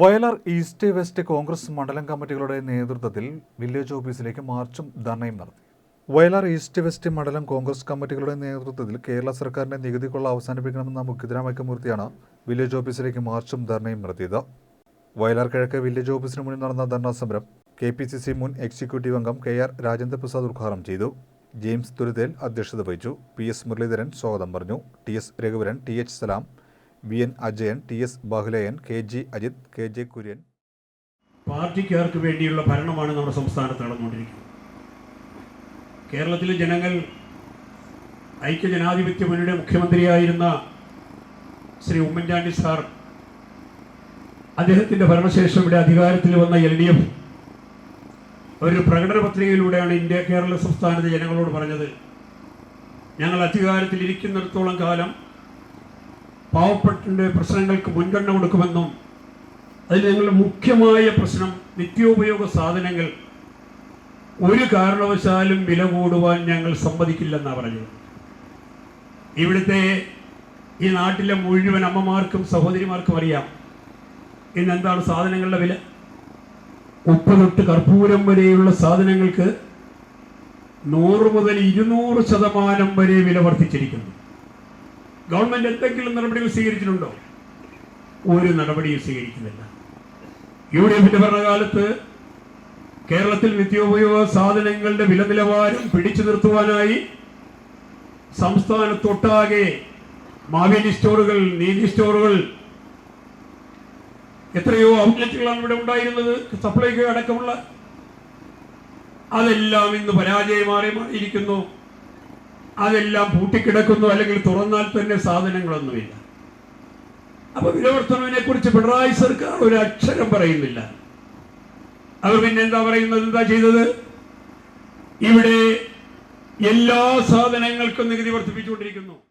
Vayalar east west Congress മണ്ഡലം കമ്മിറ്റികളുടെ നേതൃത്വത്തിൽ village ഓഫീസിലേക്ക് മാർച്ചും ധർണയും നടത്തി. വയലാർ ഈസ്റ്റ് വെസ്റ്റ് മണ്ഡലം കോൺഗ്രസ് കമ്മിറ്റികളുടെ നേതൃത്വത്തിൽ കേരള സർക്കാരിന്റെ നികുതി കൊള്ള അവസാനിപ്പിക്കണമെന്ന മുഖ്യധാരാമയ്ക്കമൂർത്തിയാണ് വില്ലേജ് ഓഫീസിലേക്ക് മാർച്ചും ധർണയും നടത്തിയത്. വയലാർ കിഴക്ക് വില്ലേജ് ഓഫീസിന് മുന്നിൽ നടന്ന ധർണാ സമരം കെ പി സി സി മുൻ എക്സിക്യൂട്ടീവ് അംഗം കെ ആർ രാജേന്ദ്ര പ്രസാദ് ഉദ്ഘാടനം ചെയ്തു. ജെയിംസ് തുരുതേൽ അധ്യക്ഷത വഹിച്ചു. പി എസ് മുരളീധരൻ സ്വാഗതം പറഞ്ഞു. T S Raghuvaran T H Salam V N Ajayan T S Bahuleyan K G Ajith K J Kurian. പാർട്ടിക്കാർക്ക് വേണ്ടിയുള്ള ഭരണമാണ് നമ്മുടെ സംസ്ഥാനത്ത് നടന്നുകൊണ്ടിരിക്കുന്നത്. കേരളത്തിലെ ജനങ്ങൾ ഐക്യജനാധിപത്യ മുന്നണിയുടെ മുഖ്യമന്ത്രിയായിരുന്ന ശ്രീ ഉമ്മൻചാണ്ടി സാർ അദ്ദേഹത്തിന്റെ ഭരണശേഷം ഇവിടെ അധികാരത്തിൽ വന്ന എൽ ഡി എഫ് പത്രികയിലൂടെയാണ് ഇന്ത്യ കേരള സംസ്ഥാനത്തെ ജനങ്ങളോട് പറഞ്ഞത് ഞങ്ങൾ അധികാരത്തിൽ ഇരിക്കുന്നിടത്തോളം കാലം പാവപ്പെട്ട പ്രശ്നങ്ങൾക്ക് മുൻഗണന കൊടുക്കുമെന്നും അതിൽ ഞങ്ങളുടെ മുഖ്യമായ പ്രശ്നം നിത്യോപയോഗ സാധനങ്ങൾ ഒരു കാരണവശാലും വില കൂടുവാൻ ഞങ്ങൾ സമ്മതിക്കില്ലെന്നാണ് പറഞ്ഞത്. ഇവിടുത്തെ ഈ നാട്ടിലെ മുഴുവൻ അമ്മമാർക്കും സഹോദരിമാർക്കും അറിയാം ഇന്ന് എന്താണ് സാധനങ്ങളുടെ വില. ഉപ്പ് തൊട്ട് കർപ്പൂരം വരെയുള്ള സാധനങ്ങൾക്ക് നൂറ് മുതൽ ഇരുന്നൂറ് ശതമാനം വരെ വില വർദ്ധിച്ചിരിക്കുന്നു. ഗവൺമെന്റ് എന്തെങ്കിലും നടപടികൾ സ്വീകരിച്ചിട്ടുണ്ടോ? ഒരു നടപടിയും സ്വീകരിക്കുന്നില്ല. യു ഡി എഫിന്റെ ഭരണകാലത്ത് കേരളത്തിൽ നിത്യോപയോഗ സാധനങ്ങളുടെ വില നിലവാരം പിടിച്ചു നിർത്തുവാനായി സംസ്ഥാനത്തൊട്ടാകെ മാവേലി സ്റ്റോറുകൾ നീതി സ്റ്റോറുകൾ എത്രയോ ഔട്ട്ലെറ്റുകളാണ് ഇവിടെ ഉണ്ടായിരുന്നത് സപ്ലൈകോ അടക്കമുള്ള. അതെല്ലാം ഇന്ന് പരാജയമാറി ഇരിക്കുന്നു അതെല്ലാം പൂട്ടിക്കിടക്കുന്നു അല്ലെങ്കിൽ തുറന്നാൽ തന്നെ സാധനങ്ങളൊന്നുമില്ല. അപ്പൊ വിലവർത്തനവിനെ കുറിച്ച് പിണറായി സർക്കാർ ഒരു അക്ഷരം പറയുന്നില്ല. അവർ പിന്നെ എന്താ പറയുന്നത്? എന്താ ചെയ്തത്? ഇവിടെ എല്ലാ സാധനങ്ങൾക്കും നികുതി വർദ്ധിപ്പിച്ചുകൊണ്ടിരിക്കുന്നു.